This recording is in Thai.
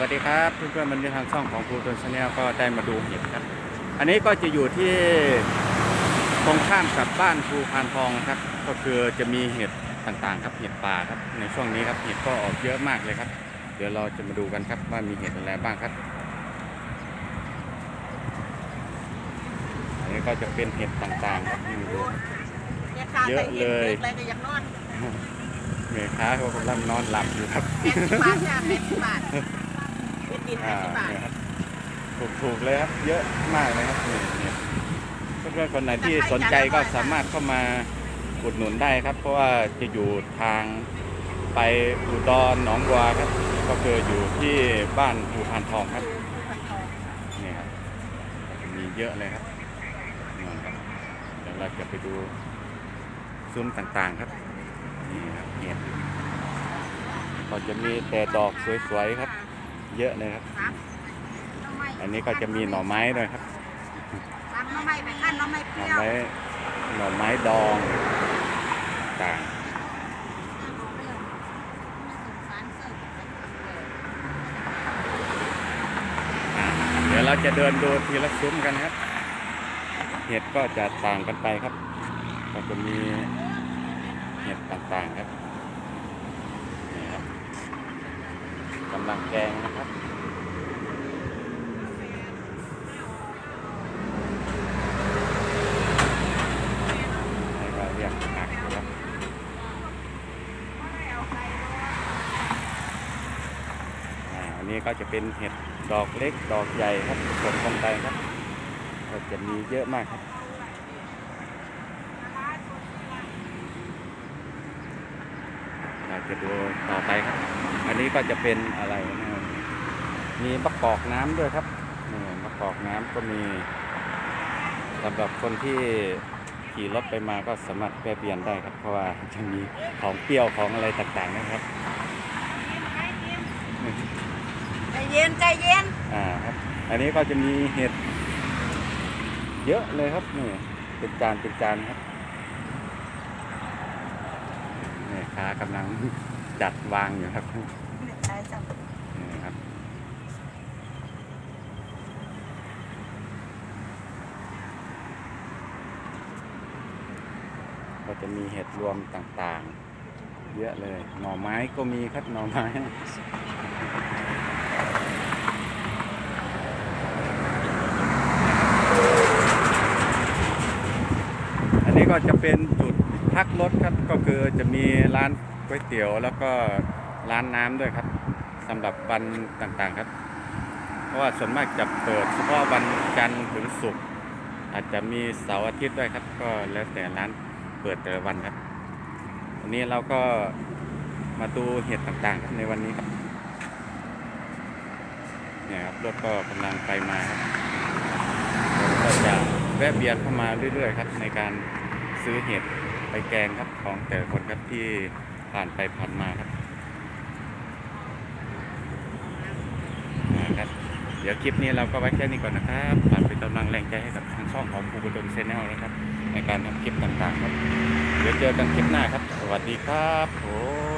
วัสดีครับเพื่อนๆมันทางช่องของครูตนชาแนลก็ได้มาดูเห็ดครับ อันนี้ก็จะอยู่ที่ตรงข้ามกับบ้านครูพานทองนะครับ ก็คือจะมีเห็ดต่างๆ ครับเห็ดป่าครับ ในช่วงนี้ครับเห็ดก็ออกเยอะมากเลยครับ เดี๋ยวเราจะมาดูกันครับว่ามีเห็ดอะไรบ้างครับ อันนี้ก็จะเป็นเห็ดต่างๆครับนี่ดูเยอะเลยอะไรก็อยากนอนเมค้าเขากำลังนอนหลับอยู่ครับ แปดสิบบาทจ้ะแปดสิบบาท เป็นดินแปอ่าดสิบบาท เนี่ยครับถูกถูกๆเลยครับ เยอะมากเลยครับนี่เนี่ยเพื่อนๆคนไหนที่สนใจก็สามารถเข้ามาอุดหนุนได้ครับ เพราะว่าจะอยู่ทางไปอุดรหนองบัวครับ ก็คืออยู่ที่บ้านภูพานทองครับ นี่ครับก็จะมีเยอะเลยครับนี่ครับ เดี๋ยวเราจะไปดูซุ้มต่างๆครับ นี่ครับเห็ดก็จะมีแต่ดอกสวยๆครับ เยอะเลยครับ อันนี้ก็จะมีหน่อไม้ด้วยครับทำหน้ำไม้ไปขั้นหน้ำไม้เปหน่รี้อยวไม้หน่อไม้ดองต่างอ่าเดี๋ยวเราจะเดินดูทีละซุ้มกันครับ เห็ดก็จะต่างกันไปครับ ก็จะมีเห็ดต่างๆครับนี่ครับ กำลังแกงนะครับอะไรแบบนั้นนะครับอันนี้ก็จะเป็นเห็ดดอกเล็กดอกใหญ่ครับผสมกันไปครับก็จะมีเยอะมากครับเราจะดูต่อไปครับ อันนี้ก็จะเป็นอะไรนะมีมะกอกน้ำด้วยครับนี่มะกอกน้ำก็มีสำหรับคนที่ขี่รถไปมาก็สามารถแวะเวียนได้ครับ เพราะว่าจะมีของเปรี้ยวของอะไรต่างๆนะครับใจเย็นใจเย็นอ่าครับ อันนี้ก็จะมีเห็ดเยอะเลยครับนี่เป็นจานเป็นจานครับนี่ค้ากำลัง จัดวางอยู่ครับใช่จ้ะนี่ครับ ก็จะมีเห็ดรวมต่างๆ เยอะเลย หน่อไม้ก็มีครับหน่อไม้อันนี้ก็จะเป็นจุดพักรถครับก็คือจะมีร้าน ก๋วยเตี๋ยวแล้วก็ร้านน้ำด้วยครับสำหรับวันต่างๆครับ เพราะว่าส่วนมากจะเปิดเฉพาะวันจันทร์ถึงศุกร์อาจจะมีเสาร์อาทิตย์ด้วยครับ ก็แล้วแต่ร้านเปิดแต่ละวันครับวันนี้เราก็มาดูเห็ดต่างๆครับในวันนี้ครับเนี่ยครับรถก็กำลังไปมาครับก็จะแวะเวียนเข้ามาเรื่อยๆครับ ในการซื้อเห็ดไปแกงครับของแต่ละคนครับที่ ผ่านไปผ่านมาครับนะครับ เดี๋ยวคลิปนี้เราก็ไว้แค่นี้ก่อนนะครับฝากเป็นกำลังแรงใจให้กับทางช่องของภูบดลเซนแนลนะครับ ในการทำคลิปต่างๆครับ เดี๋ยวเจอกันคลิปหน้าครับ สวัสดีครับผม